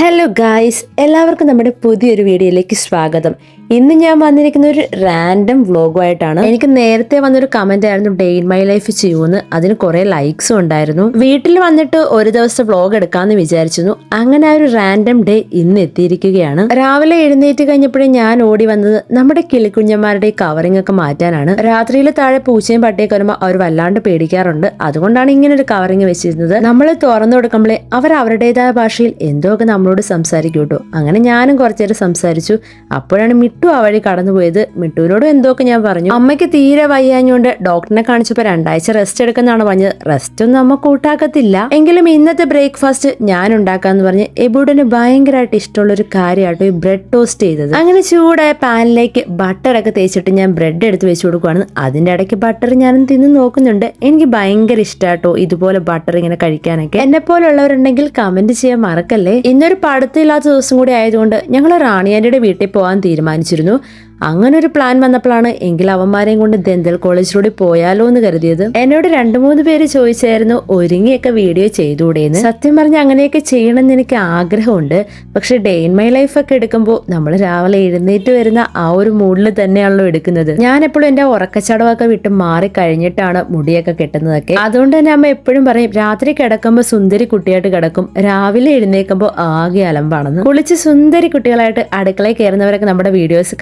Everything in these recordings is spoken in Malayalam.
ഹലോ ഗായ്സ് എല്ലാവർക്കും നമ്മുടെ പുതിയൊരു വീഡിയോയിലേക്ക് സ്വാഗതം. ഇന്ന് ഞാൻ വന്നിരിക്കുന്ന ഒരു റാൻഡം വ്ളോഗുമായിട്ടാണ് എനിക്ക് നേരത്തെ വന്നൊരു കമന്റ് ആയിരുന്നു ഡേ ഇൻ മൈ ലൈഫ് ചെയ്യുമെന്ന് അതിന് കുറെ ലൈക്സും ഉണ്ടായിരുന്നു. വീട്ടിൽ വന്നിട്ട് ഒരു ദിവസം വ്ലോഗ് എടുക്കാമെന്ന് വിചാരിച്ചിരുന്നു. അങ്ങനെ ഒരു റാൻഡം ഡേ ഇന്ന് എത്തിയിരിക്കുകയാണ്. രാവിലെ എഴുന്നേറ്റ് കഴിഞ്ഞപ്പോഴേ ഞാൻ ഓടി വന്നത് നമ്മുടെ കിളിക്കുഞ്ഞന്മാരുടെ കവറിംഗ് ഒക്കെ മാറ്റാനാണ്. രാത്രിയിൽ താഴെ പൂച്ചയും പട്ടിയൊക്കെ വരുമ്പോൾ അവർ വല്ലാണ്ട് പേടിക്കാറുണ്ട്. അതുകൊണ്ടാണ് ഇങ്ങനെ ഒരു കവറിംഗ് വെച്ചിരുന്നത്. നമ്മൾ തുറന്നു കൊടുക്കുമ്പോഴേ അവർ അവരുടേതായ ഭാഷയിൽ എന്തോ ഒക്കെ നമ്മളോട് സംസാരിക്കും കേട്ടോ. അങ്ങനെ ഞാനും കുറച്ചേരം സംസാരിച്ചു. അപ്പോഴാണ് മിട്ടു ആ വഴി കടന്നുപോയത് മിട്ടുവിനോടും എന്തൊക്കെ ഞാൻ പറഞ്ഞു. അമ്മയ്ക്ക് തീരെ വയ്യാഞ്ഞുകൊണ്ട് ഡോക്ടറിനെ കാണിച്ചപ്പോൾ രണ്ടാഴ്ച റെസ്റ്റ് എടുക്കുന്നതാണ് പറഞ്ഞത്. റെസ്റ്റ് ഒന്നും അമ്മ കൂട്ടാക്കത്തില്ല. എങ്കിലും ഇന്നത്തെ ബ്രേക്ക്ഫാസ്റ്റ് ഞാൻ ഉണ്ടാക്കാന്ന് പറഞ്ഞ് എബുഡിന് ഭയങ്കരമായിട്ട് ഇഷ്ടമുള്ള ഒരു കാര്യമായിട്ടോ ഈ ബ്രെഡ് ടോസ്റ്റ് ചെയ്തത്. അങ്ങനെ ചൂടായ പാനിലേക്ക് ബട്ടറൊക്കെ തേച്ചിട്ട് ഞാൻ ബ്രെഡ് എടുത്ത് വെച്ച് കൊടുക്കുവാണ്. അതിന്റെ ഇടയ്ക്ക് ബട്ടർ ഞാനും തിന്ന് നോക്കുന്നുണ്ട്. എനിക്ക് ഭയങ്കര ഇഷ്ടാട്ടോ ഇതുപോലെ ബട്ടർ ഇങ്ങനെ കഴിക്കാനൊക്കെ. എന്നെ പോലുള്ളവരുണ്ടെങ്കിൽ കമന്റ് ചെയ്യാൻ മറക്കല്ലേ? ഇന്നൊരു പഠിത്തമില്ലാത്ത ദിവസം കൂടി ആയതുകൊണ്ട് ഞങ്ങൾ റാണിയാന്റെ വീട്ടിൽ പോകാൻ തീരുമാനിച്ചിരുന്നു. അങ്ങനെ ഒരു പ്ലാൻ വന്നപ്പോഴാണ് എങ്കിൽ അവന്മാരെയും കൊണ്ട് ദന്തൽ കോളേജിലൂടെ പോയാലോ എന്ന് കരുതിയത്. എന്നോട് രണ്ടു മൂന്ന് പേര് ചോദിച്ചായിരുന്നു ഒരുങ്ങിയൊക്കെ വീഡിയോ ചെയ്തുകൂടേന്ന് സത്യം പറഞ്ഞ അങ്ങനെയൊക്കെ ചെയ്യണമെന്ന് എനിക്ക് ആഗ്രഹമുണ്ട്. പക്ഷെ ഡേ ഇൻ മൈ ലൈഫ് ഒക്കെ എടുക്കുമ്പോൾ നമ്മൾ രാവിലെ എഴുന്നേറ്റ് വരുന്ന ആ ഒരു മൂഡിൽ തന്നെയാണല്ലോ എടുക്കുന്നത്. ഞാൻ എപ്പോഴും എന്റെ ഉറക്കച്ചടവൊക്കെ വിട്ട് മാറി കഴിഞ്ഞിട്ടാണ് മുടിയൊക്കെ കെട്ടുന്നതൊക്കെ. അതുകൊണ്ട് തന്നെ അമ്മ എപ്പോഴും പറയും രാത്രി കിടക്കുമ്പോൾ സുന്ദരി കുട്ടിയായിട്ട് കിടക്കും. രാവിലെ എഴുന്നേൽക്കുമ്പോൾ ആകെ അലമ്പാണെന്ന്. കുളിച്ച് സുന്ദരി കുട്ടികളായിട്ട് അടുക്കളയിൽ കയറുന്നവരൊക്കെ നമ്മുടെ വീഡിയോസ്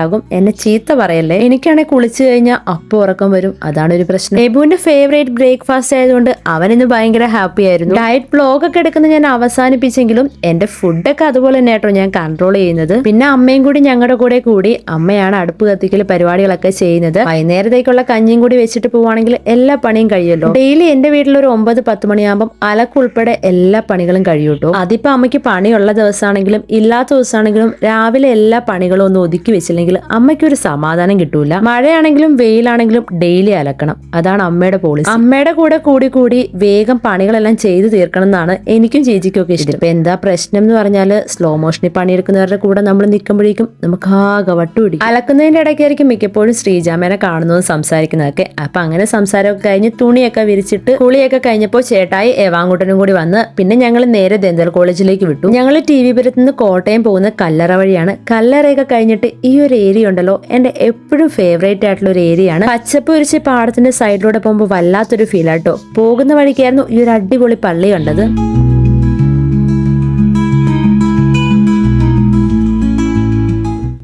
കാണുന്നുണ്ടാകും എന്നെ ചീത്ത പറയല്ലേ? എനിക്കാണെങ്കിൽ കുളിച്ചു കഴിഞ്ഞാൽ അപ്പം ഉറക്കം വരും. അതാണ് ഒരു പ്രശ്നം. എബുവിന്റെ ഫേവറേറ്റ് ബ്രേക്ക്ഫാസ്റ്റ് ആയതുകൊണ്ട് അവൻ ഇന്ന് ഭയങ്കര ഹാപ്പി ആയിരുന്നു. ഡയറ്റ് ബ്ലോഗ് ഒക്കെ എടുക്കുന്ന ഞാൻ അവസാനിപ്പിച്ചെങ്കിലും എന്റെ ഫുഡൊക്കെ അതുപോലെ തന്നെ കേട്ടോ ഞാൻ കൺട്രോൾ ചെയ്യുന്നത്. പിന്നെ അമ്മയും കൂടി ഞങ്ങളുടെ കൂടെ കൂടി അമ്മയാണ് അടുപ്പ് കത്തിക്കൽ പരിപാടികളൊക്കെ ചെയ്യുന്നത്. വൈകുന്നേരത്തേക്കുള്ള കഞ്ഞിയും കൂടി വെച്ചിട്ട് പോവാണെങ്കിൽ എല്ലാ പണിയും കഴിയല്ലോ ഡെയിലി എന്റെ വീട്ടിൽ ഒരു ഒമ്പത് പത്ത് മണിയാകുമ്പോൾ അലക്കുൾപ്പെടെ എല്ലാ പണികളും കഴിയൂട്ടോ അതിപ്പോ അമ്മയ്ക്ക് പണിയുള്ള ദിവസമാണെങ്കിലും ഇല്ലാത്ത ദിവസമാണെങ്കിലും രാവിലെ എല്ലാ പണികളും ഒന്ന് ഒതുക്കി വെച്ചില്ലെങ്കിൽ അമ്മയ്ക്ക് ഒരു സമാധാനം കിട്ടൂല. മഴയാണെങ്കിലും വെയിലാണെങ്കിലും ഡെയിലി അലക്കണം. അതാണ് അമ്മയുടെ പോളിസി അമ്മയുടെ കൂടെ കൂടി കൂടി വേഗം പണികളെല്ലാം ചെയ്തു തീർക്കണം എന്നാണ് എനിക്കും ചേച്ചിക്കും ഒക്കെ ഇഷ്ടം. ഇപ്പൊ എന്താ പ്രശ്നം എന്ന് പറഞ്ഞാൽ സ്ലോ മോഷനിൽ പണിയെടുക്കുന്നവരുടെ കൂടെ നമ്മൾ നിൽക്കുമ്പോഴേക്കും നമുക്ക് ആകെ വട്ടു പിടിക്കും അലക്കുന്നതിന്റെ ഇടയ്ക്കായിരിക്കും മിക്കപ്പോഴും ശ്രീജാമേനെ കാണുന്നതും സംസാരിക്കുന്നതൊക്കെ. അപ്പൊ അങ്ങനെ സംസാരമൊക്കെ കഴിഞ്ഞ് തുണിയൊക്കെ വിരിച്ചിട്ട് കുളിയൊക്കെ കഴിഞ്ഞപ്പോൾ ചേട്ടായി ഏവാങ്കുട്ടനും കൂടി വന്ന് പിന്നെ ഞങ്ങൾ നേരെ ദന്തൽ കോളേജിലേക്ക് വിട്ടു. ഞങ്ങൾ ടി വി പുരത്ത് നിന്ന് കോട്ടയം പോകുന്ന കല്ലറ വഴിയാണ്. കല്ലറയൊക്കെ കഴിഞ്ഞിട്ട് ഈ ഒരു ഏരിയ ഉണ്ടല്ലോ എന്റെ എപ്പോഴും ഫേവറേറ്റ് ആയിട്ടുള്ള ഒരു ഏരിയയാണ് പച്ചപ്പ് ഒരിച്ച് പാടത്തിന്റെ സൈഡിലൂടെ പോകുമ്പോൾ വല്ലാത്തൊരു ഫീൽ ആട്ടോ പോകുന്ന വഴിക്കായിരുന്നു ഈ ഒരു അടിപൊളി പള്ളി കണ്ടത്.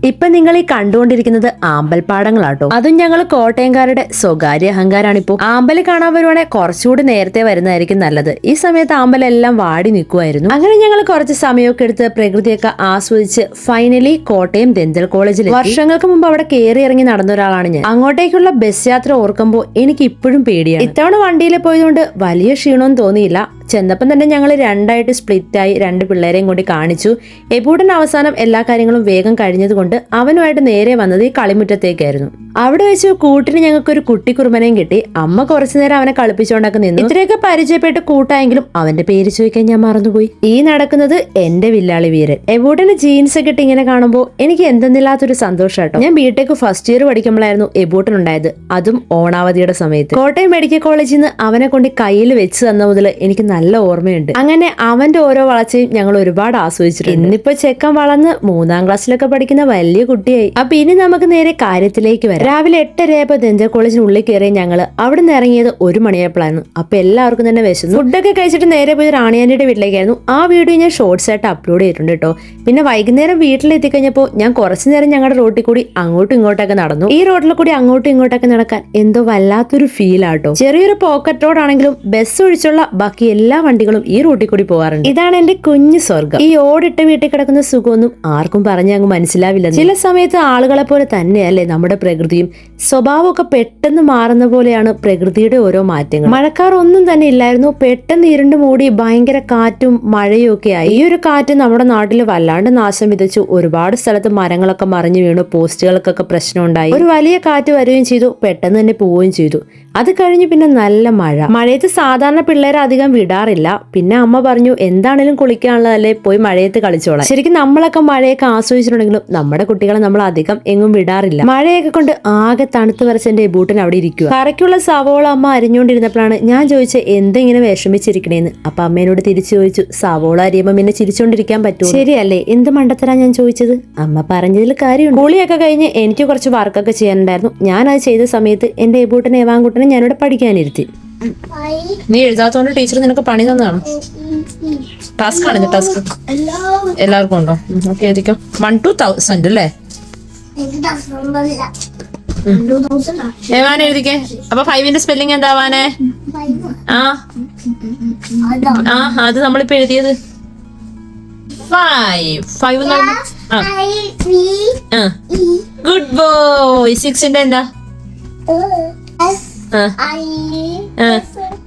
ഇപ്പൊ നിങ്ങൾ ഈ കണ്ടുകൊണ്ടിരിക്കുന്നത് ആമ്പൽപ്പാടങ്ങളാട്ടോ അതും ഞങ്ങൾ കോട്ടയംകാരുടെ സ്വകാര്യ അഹങ്കാരാണ് ഇപ്പോ ആമ്പൽ കാണാൻ വരുവാണെങ്കിൽ കുറച്ചുകൂടി നേരത്തെ വരുന്നതായിരിക്കും നല്ലത്. ഈ സമയത്ത് ആമ്പലെല്ലാം വാടി നിൽക്കുമായിരുന്നു. അങ്ങനെ ഞങ്ങൾ കുറച്ച് സമയമൊക്കെ എടുത്ത് പ്രകൃതിയൊക്കെ ആസ്വദിച്ച് ഫൈനലി കോട്ടയം ദന്തൽ കോളേജിൽ വർഷങ്ങൾക്ക് മുമ്പ് അവിടെ കയറി ഇറങ്ങി നടന്ന ഒരാളാണ് ഞാൻ. അങ്ങോട്ടേക്കുള്ള ബസ് യാത്ര ഓർക്കുമ്പോൾ എനിക്ക് ഇപ്പോഴും പേടിയാണ്. ഇത്തവണ വണ്ടിയിൽ പോയതുകൊണ്ട് വലിയ ക്ഷീണമൊന്നും തോന്നിയില്ല. ചെന്നപ്പം തന്നെ ഞങ്ങൾ രണ്ടായിട്ട് സ്പ്ലിറ്റായി രണ്ട് പിള്ളേരെയും കൂടി കാണിച്ചു. എബൂട്ടൻ അവസാനം എല്ലാ കാര്യങ്ങളും വേഗം കഴിഞ്ഞതുകൊണ്ട് അവനുമായിട്ട് നേരെ വന്നത് ഈ കളിമുറ്റത്തേക്കായിരുന്നു. അവിടെ വെച്ച് കൂട്ടിന് ഞങ്ങൾക്ക് ഒരു കുട്ടി. കുറുമനെയും കിട്ടി അമ്മ കുറച്ചു നേരം അവനെ കളിപ്പിച്ചുകൊണ്ടൊക്കെ നിന്നു. ഇത്രയൊക്കെ പരിചയപ്പെട്ട് കൂട്ടായെങ്കിലും അവന്റെ പേര് ചോദിക്കാൻ ഞാൻ മറന്നുപോയി. ഈ നടക്കുന്നത് എന്റെ വില്ലാളി വീരൻ. എബൂട്ടന് ജീൻസ് ഒക്കെ ഇട്ട് ഇങ്ങനെ കാണുമ്പോൾ എനിക്ക് എന്തെന്നില്ലാത്തൊരു സന്തോഷം കേട്ടോ. ഞാൻ ബിടെക് ഫസ്റ്റ് ഇയർ പഠിക്കുമ്പോഴായിരുന്നു എബൂട്ടൻ ഉണ്ടായത്. അതും ഓണാവധിയുടെ സമയത്ത്. കോട്ടയം മെഡിക്കൽ കോളേജിൽ നിന്ന് അവനെ കൊണ്ട് കയ്യിൽ വെച്ച് തന്ന മുതൽ എനിക്ക് നല്ല ഓർമ്മയുണ്ട്. അങ്ങനെ അവന്റെ ഓരോ വളർച്ചയും ഞങ്ങൾ ഒരുപാട് ആസ്വദിച്ചിട്ടുണ്ട്. ഇന്നിപ്പോ ചെക്കൻ വളർന്ന് മൂന്നാം ക്ലാസ്സിലൊക്കെ പഠിക്കുന്ന വലിയ കുട്ടിയായി. അപ്പൊ ഇനി നമുക്ക് നേരെ കാര്യത്തിലേക്ക് വരാം. രാവിലെ എട്ടരയപ്പോ കോളേജിന് ഉള്ളിൽ കയറിയ ഞങ്ങൾ അവിടെ നിന്ന് ഇറങ്ങിയത് ഒരു മണിയപ്പോഴായിരുന്നു അപ്പൊ എല്ലാവർക്കും തന്നെ വിശന്നു. ഫുഡൊക്കെ കഴിച്ചിട്ട് നേരെ പോയി റാണിയാനിയുടെ വീട്ടിലേക്കായിരുന്നു. ആ വീഡിയോ ഞാൻ ഷോർട്സ് ആയിട്ട് അപ്ലോഡ് ചെയ്തിട്ടുണ്ട് കേട്ടോ. പിന്നെ വൈകുന്നേരം വീട്ടിലെത്തി കഴിഞ്ഞപ്പോൾ ഞാൻ കുറച്ചു നേരം ഞങ്ങളുടെ റോട്ടിൽ കൂടി അങ്ങോട്ടും ഇങ്ങോട്ടൊക്കെ നടന്നു. ഈ റോഡിൽ കൂടി അങ്ങോട്ടും ഇങ്ങോട്ടൊക്കെ നടക്കാൻ എന്തോ വല്ലാത്തൊരു ഫീൽ ആട്ടോ ചെറിയൊരു പോക്കറ്റ് റോഡാണെങ്കിലും ബസ് ഒഴിച്ചുള്ള ബാക്കി വണ്ടികളും ഈ റൂട്ടിൽ കൂടി പോകാറുണ്ട് ഇതാണ് എന്റെ കുഞ്ഞു സ്വർഗം ഈ ഓടിട്ട് വീട്ടിൽ കിടക്കുന്ന സുഖമൊന്നും ആർക്കും പറഞ്ഞ് അങ്ങ് മനസ്സിലാവില്ല. ചില സമയത്ത് ആളുകളെ പോലെ തന്നെയല്ലേ നമ്മുടെ പ്രകൃതിയും? സ്വഭാവമൊക്കെ പെട്ടെന്ന് മാറുന്ന പോലെയാണ് പ്രകൃതിയുടെ ഓരോ മാറ്റങ്ങൾ മഴക്കാർ ഒന്നും തന്നെ ഇല്ലായിരുന്നു. പെട്ടെന്ന് ഇരുണ്ട് മൂടി ഭയങ്കര കാറ്റും മഴയും ഒക്കെ ആയി. ഈ ഒരു കാറ്റ് നമ്മുടെ നാട്ടിൽ വല്ലാണ്ട് നാശം വിതച്ചു. ഒരുപാട് സ്ഥലത്ത് മരങ്ങളൊക്കെ മറിഞ്ഞു വീണു. പോസ്റ്റുകൾക്കൊക്കെ പ്രശ്നമുണ്ടായി ഒരു വലിയ കാറ്റ് വരികയും ചെയ്തു. പെട്ടെന്ന് തന്നെ പോവുകയും ചെയ്തു. അത് കഴിഞ്ഞ് പിന്നെ നല്ല മഴ. മഴയത്ത് സാധാരണ പിള്ളേരെ അധികം വിടാൻ വിടാറില്ല പിന്നെ അമ്മ പറഞ്ഞു എന്താണേലും കുളിക്കാനുള്ളതല്ലേ പോയി മഴയത്ത് കളിച്ചോളാം ശരിക്കും നമ്മളൊക്കെ മഴയൊക്കെ ആസ്വദിച്ചിട്ടുണ്ടെങ്കിലും നമ്മുടെ കുട്ടികളെ നമ്മൾ അധികം എങ്ങും വിടാറില്ല. മഴയൊക്കെ കൊണ്ട് ആകെ തണുത്ത് വരച്ച എന്റെ ബൂട്ടൻ അവിടെ ഇരിക്കുക കറയ്ക്കുള്ള സവോള അമ്മ അരിഞ്ഞുകൊണ്ടിരുന്നപ്പോഴാണ് ഞാൻ ചോദിച്ചത് എന്തെങ്കിലും വിഷമിച്ചിരിക്കണേന്ന്? അപ്പൊ അമ്മേനോട് തിരിച്ചു ചോദിച്ചു സവോള അരിയുമ്പോൾ പിന്നെ ചിരിച്ചോണ്ടിരിക്കാൻ പറ്റും ശരിയല്ലേ എന്ത് മണ്ടത്തരാ ഞാൻ ചോദിച്ചത്? അമ്മ പറഞ്ഞതിൽ കാര്യമുണ്ട്. കുളിയൊക്കെ കഴിഞ്ഞ് എനിക്ക് കുറച്ച് വർക്കൊക്കെ ചെയ്യാനുണ്ടായിരുന്നു. ഞാൻ അത് ചെയ്ത സമയത്ത് എന്റെ എബൂട്ടനെ ഏവാങ്കുട്ടനെ ഞാനിവിടെ പഠിക്കാനിരുത്തി. നീ എഴുതാത്തോണ്ട് ടീച്ചർ നിനക്ക് പണി തന്നതാണ്. ടാസ്ക് ആണ് ടാസ്ക് എല്ലാവർക്കും ഉണ്ടോ? ഓക്കെ വൺ ടു തൗസൻഡ് അല്ലേ? ഏവാൻ എഴുതിക്കേ. അപ്പൊ ഫൈവിന്റെ സ്പെല്ലിംഗ് എന്താവാനേ ആ? ആ അത് നമ്മളിപ്പോ എഴുതിയത്. ഫൈവ് ഫൈവ് ഗുഡ് ബോയ് സിക്സിന്റെ എന്താ?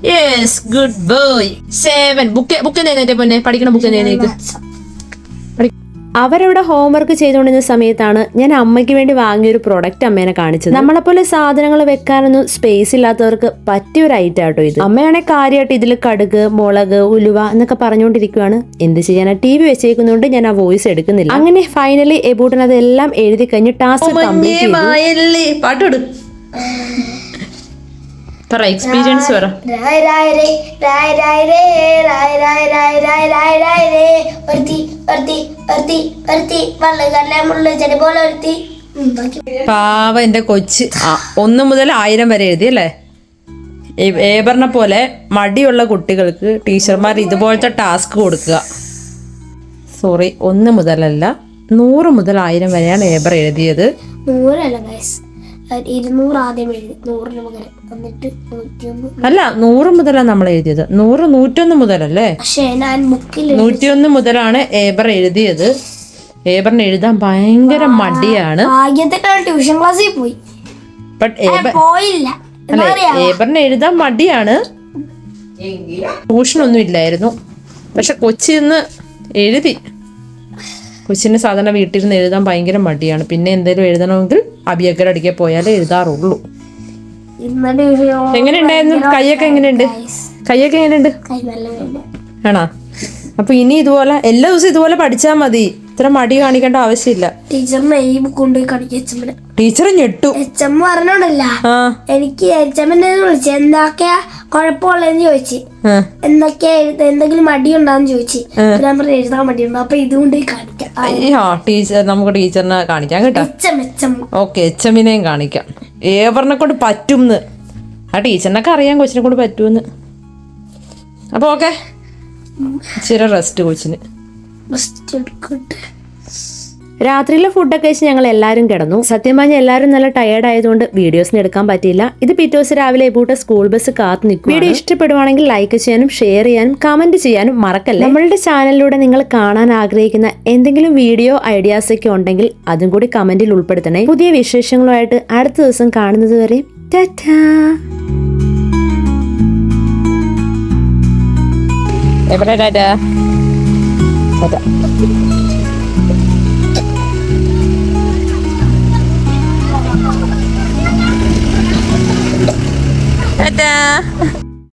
Yes good boy seven book book പൊന്നെ? പഠിക്കണ ബുക്ക് അവരവിടെ ഹോംവർക്ക് ചെയ്തുകൊണ്ടിരുന്ന സമയത്താണ് ഞാൻ അമ്മയ്ക്ക് വേണ്ടി വാങ്ങിയ ഒരു പ്രൊഡക്റ്റ് അമ്മേനെ കാണിച്ചത്. നമ്മളെപ്പോലെ സാധനങ്ങൾ വെക്കാനൊന്നും സ്പേസ് ഇല്ലാത്തവർക്ക് പറ്റിയ ഒരു ഐറ്റം ആട്ടോ ഇത്. അമ്മയാണെ കാര്യമായിട്ട് ഇതിൽ കടുക് മുളക് ഉലുവ എന്നൊക്കെ പറഞ്ഞുകൊണ്ടിരിക്കുവാണ്. എന്ത് ചെയ്യാനാ? ടി വി വെച്ചേക്കുന്നതുകൊണ്ട് ഞാൻ ആ വോയിസ് എടുക്കുന്നില്ല. അങ്ങനെ ഫൈനലി എബൂട്ടൻ അതെല്ലാം എഴുതി കഴിഞ്ഞ് ടാസ്ക് കംപ്ലീറ്റ് ചെയ്തു. പറ എക്സ്പീരിയൻസ് പറ. പാവ എന്റെ കൊച്ച്. ഒന്ന് മുതൽ ആയിരം വരെ എഴുതി അല്ലേ? ഏബറിനെ പോലെ മടിയുള്ള കുട്ടികൾക്ക് ടീച്ചർമാർ ഇതുപോലത്തെ ടാസ്ക് കൊടുക്കുക. സോറി ഒന്ന് മുതലല്ല നൂറ് മുതൽ ആയിരം വരെയാണ് ഏബർ എഴുതിയത്. നൂറല്ല ഇരുന്നൂറ് ആദ്യം എഴുതി നൂറിന് പകരം എന്നിട്ട് നൂറ്റിയൊന്ന് അല്ല നൂറ് മുതലാണ് നമ്മൾ എഴുതിയത്. നൂറ് നൂറ്റൊന്ന് മുതലല്ലേ? പക്ഷേ ഞാൻ ബുക്കിൽ നൂറ്റിയൊന്ന് മുതലാണ് ഏബർ എഴുതിയത്. ഏബറിന് എഴുതാൻ ഭയങ്കര മടിയാണ്. ട്യൂഷൻ ക്ലാസ്സിൽ പോയി. ബട്ട് ഏബർ പോയില്ല. അല്ലെ ഏബറിന് എഴുതാൻ മടിയാണ്. ട്യൂഷനൊന്നും ഇല്ലായിരുന്നു. പക്ഷെ കൊച്ചിന്ന് എഴുതി. കൊച്ചിന് സാധാരണ വീട്ടിൽ നിന്ന് എഴുതാൻ ഭയങ്കര മടിയാണ്. പിന്നെ എന്തെങ്കിലും എഴുതണമെങ്കിൽ അബിയക്കർ അടിക്കാൻ പോയാലേ എഴുതാറുള്ളൂ. എങ്ങനെയുണ്ടായിരുന്നു? കൈയൊക്കെ എങ്ങനെയുണ്ട്? കൈയൊക്കെ എങ്ങനെയുണ്ട്? ആണോ? അപ്പൊ ഇനി ഇതുപോലെ എല്ലാ ദിവസവും ഇതുപോലെ പഠിച്ചാൽ മതി. ഇത്ര മടി കാണിക്കേണ്ട ആവശ്യമില്ല. ടീച്ചറിനെ ഈ ബുക്ക് കൊണ്ടുപോയി ടീച്ചർ ഞെട്ടു. എച്ച് എം പറഞ്ഞോണ്ടല്ല. എനിക്ക് എച്ച് എമ്മിനെ വിളിച്ചു എന്തൊക്കെയാ കുഴപ്പമുള്ളതെന്ന് ചോദിച്ചു. എന്തൊക്കെയാ എഴുത എന്തെങ്കിലും മടിയുണ്ടാന്ന് ചോദിച്ചു. ഞാൻ പറഞ്ഞു എഴുതാൻ മടിയുണ്ടോ. അപ്പൊ ഇതുകൊണ്ട് കാണിക്കാം. അയ്യോ ടീച്ചർ നമുക്ക് ടീച്ചറിനെ കാണിക്കാം കേട്ടോ. എച്ച് എച്ച് ഓക്കെ കാണിക്കാം. ഏവറിനെ കൊണ്ട് പറ്റുംന്ന്. ആ ടീച്ചറിനൊക്കെ അറിയാം കൊച്ചിനെ കൊണ്ട് പറ്റുമെന്ന് അപ്പൊ ഓക്കെ. ഇച്ചിരി റെസ്റ്റ് കൊച്ചിന്. റെസ്റ്റ് എടുക്കട്ടെ. രാത്രിയിലെ ഫുഡൊക്കെ കഴിച്ച് ഞങ്ങൾ എല്ലാവരും കിടന്നു. സത്യം പറഞ്ഞാൽ എല്ലാവരും നല്ല ടയേർഡ് ആയതുകൊണ്ട് വീഡിയോസിന് എടുക്കാൻ പറ്റിയില്ല. ഇത് പിറ്റേ ദിവസം രാവിലെ ഇപ്പോട്ട് സ്കൂൾ ബസ് കാത്തു നിൽക്കും വീഡിയോ ഇഷ്ടപ്പെടുവാണെങ്കിൽ ലൈക്ക് ചെയ്യാനും ഷെയർ ചെയ്യാനും കമന്റ് ചെയ്യാനും മറക്കല്ല? നമ്മളുടെ ചാനലിലൂടെ നിങ്ങൾ കാണാൻ ആഗ്രഹിക്കുന്ന എന്തെങ്കിലും വീഡിയോ ഐഡിയാസ് ഒക്കെ ഉണ്ടെങ്കിൽ അതും കൂടി കമന്റിൽ ഉൾപ്പെടുത്തണേ. പുതിയ വിശേഷങ്ങളുമായിട്ട് അടുത്ത ദിവസം കാണുന്നത് വരെ ടാറ്റാ. എവിടെ ടാറ്റ? ടാറ്റാ.